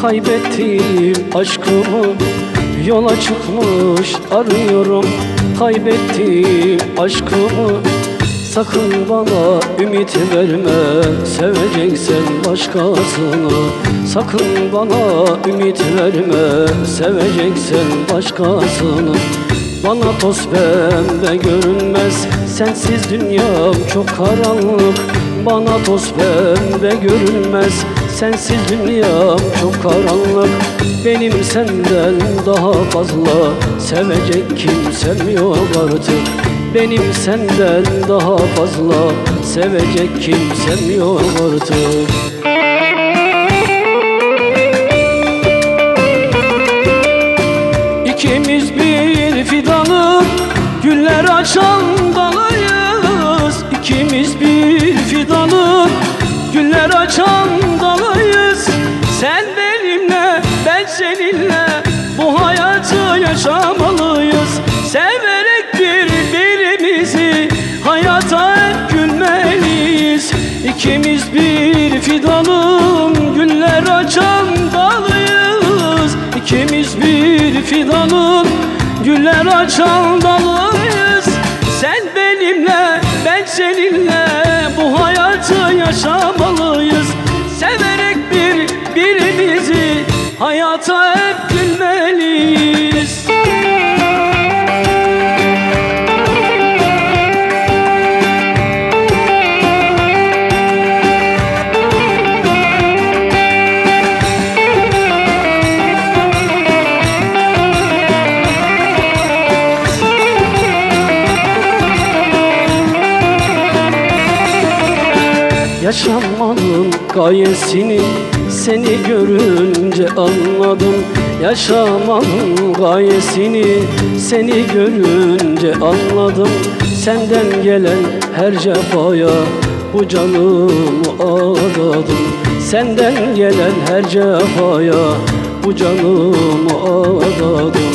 Kaybettim aşkımı. Yola çıkmış arıyorum Kaybettim aşkımı. Sakın bana ümit verme Seveceksen başkasını Sakın bana ümit verme Seveceksen başkasını Bana toz pembe görünmez Sensiz dünyam çok karanlık Bana toz pembe görünmez. Sensiz dünyam çok karanlık. Benim senden daha fazla Sevecek kimsem yok artık. Benim senden daha fazla sevecek kimsem yok artık İkimiz bir fidanın güller açan dalıyız. İkimiz bir fidanın güller açan dalıyız. Sen benimle ben seninle bu hayatı yaşamalıyız. Severek birbirimizi hayata Yaşamanın gayesini seni görünce anladım. Yaşamanın gayesini seni görünce anladım. Senden gelen her cefaya bu canımı adadım Senden gelen her cefaya bu canımı adadım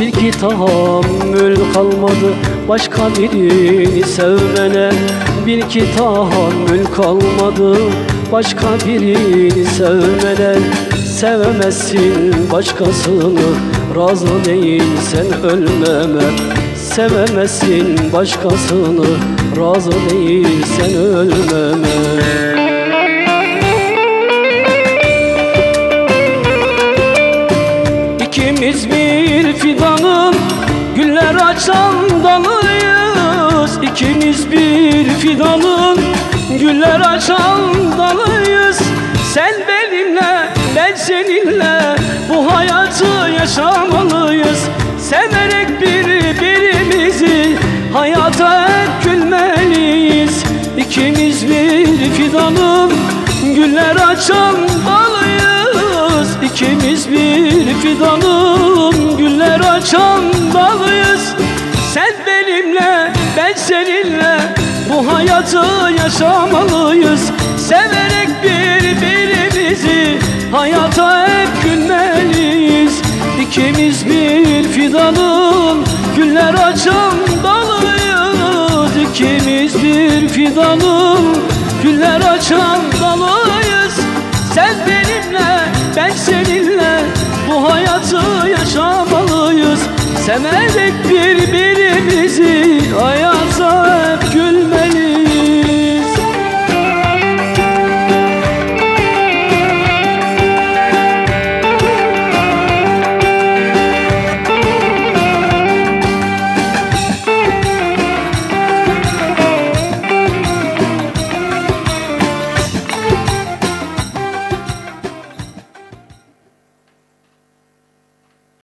bir ki tahammül kalmadı başka birini sevmene Bir ki tahammül kalmadı. Başka birini sevmene Sevemezsin. Başkasını razı değilsen ölmeme. Sevemezsin. Başkasını razı değilsen ölmeme. İkimiz bir fidanın güller açan İkimiz bir fidanın güller açan dalıyız Sen benimle ben seninle bu hayatı yaşamalıyız. Severek birbirimizi hayata hep gülmeliyiz İkimiz bir fidanın güller açan dalıyız İkimiz bir fidanın hayatı yaşamalıyız. Severek birbirimizi hayata hep gülmeliyiz İkimiz bir fidanın güller açan dalıyız İkimiz bir fidanın güller açan dalıyız Sen benimle ben seninle bu hayatı yaşamalıyız. Severek birbirimizi